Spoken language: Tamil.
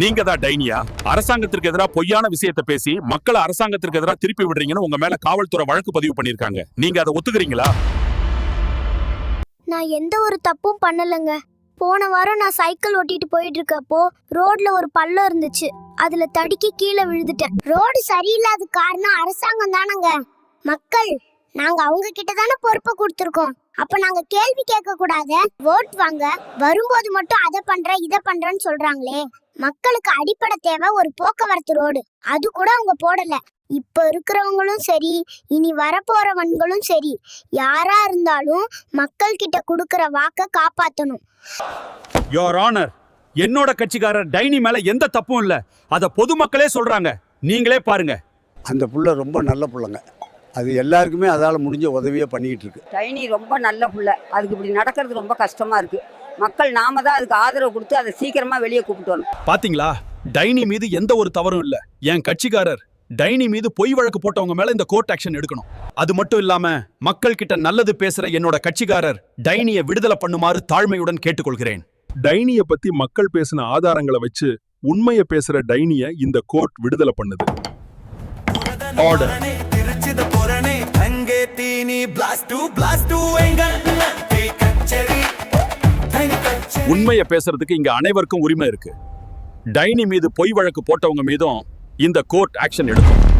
நீங்க தான் டைனியா? அரசாங்கத்திற்கு எதிராக பொய்யான விஷயத்தை பேசி மக்களை அரசாங்கத்திற்கு எதிராக திருப்பி விடுறீங்கன்னு உங்க மேல காவல்துறை வழக்கு பதிவு பண்ணிருக்காங்க நீங்க அதை ஒத்துக்கிறீங்களா? நான் எந்த ஒரு தப்பும் பண்ணலங்க. போன வாரம் நான் சைக்கிள் ஓட்டிட்டு போயிட்டு இருக்கப்போ ரோட்ல ஒரு பள்ளம் இருந்துச்சு. அதுல தடுக்கி கீழே விழுந்துட்டேன். ரோடு சரியில்லாத காரணம் அரசாங்கம் தானங்க. மக்கள் நாங்க அவங்க கிட்ட தானே பொறுப்பை கொடுத்துருக்கோம். அப்ப நாங்க கேள்வி கேட்க கூடாத ஓட் வாங்க. வரும்போது மட்டும் அதை பண்ற இதை பண்றேன்னு சொல்றாங்களே. மக்களுக்கு அடிப்படை தேவை ஒரு போக்குவரத்து ரோடு. அது கூட அவங்க போடல. இப்ப இருக்கிறவங்களும் சரி இனி வரப்போறவன்களும் சரி யாரா இருந்தாலும் மக்கள் கிட்ட கொடுக்கற வாக்க காப்பாத்தணும். யோர் ஆனர் என்னோட கட்சிக்காரர் டைனி மேல எந்த தப்பும் இல்ல. அத பொதுமக்களே சொல்றாங்க. நீங்களே பாருங்க. அந்த புள்ள ரொம்ப நல்ல புள்ளைங்க. அது எல்லாருக்குமே அதால் முடிஞ்ச உதவியை பண்ணிக்கிட்டு இருக்கு. டைனி ரொம்ப நல்ல புள்ள. அதுக்கு இப்படி நடக்கிறது ரொம்ப கஷ்டமா இருக்கு. மக்கள் நாம தான் அதுக்கு ஆதரவு கொடுத்து அதை சீக்கிரமா வெளியே கூப்பிட்டு வரணும். பாத்தீங்களா? டைனி மீது எந்த ஒரு தவறும் இல்ல. என் கட்சிக்காரர் டைனி மீது பொய் வழக்கு போட்டவங்க மேல இந்த கோர்ட் ஆக்ஷன் எடுக்கணும். அது மட்டும் இல்லாம மக்கள் கிட்ட நல்லது பேசுற என்னோட கட்சிக்காரர் டைனிய விடுதலை பண்ணுமாறு தாழ்மையுடன் கேட்டுக்கொள்கிறேன். டைனிய பத்தி மக்கள் பேசின ஆதாரங்களை வச்சு உண்மைய பேசுற டைனிய இந்த கோர்ட் விடுதலை பண்ணுது. ஆர்டர். திருச்சித பொரணே அங்கே தீனி பிளாஸ்ட் டூ பிளாஸ்ட் டூ எங்க உண்மையை பேசுறதுக்கு இங்க அனைவருக்கும் உரிமை இருக்கு. டைனி மீது பொய் வழக்கு போட்டவங்க மீதும் இந்த கோர்ட் ஆக்ஷன் எடுக்கும்.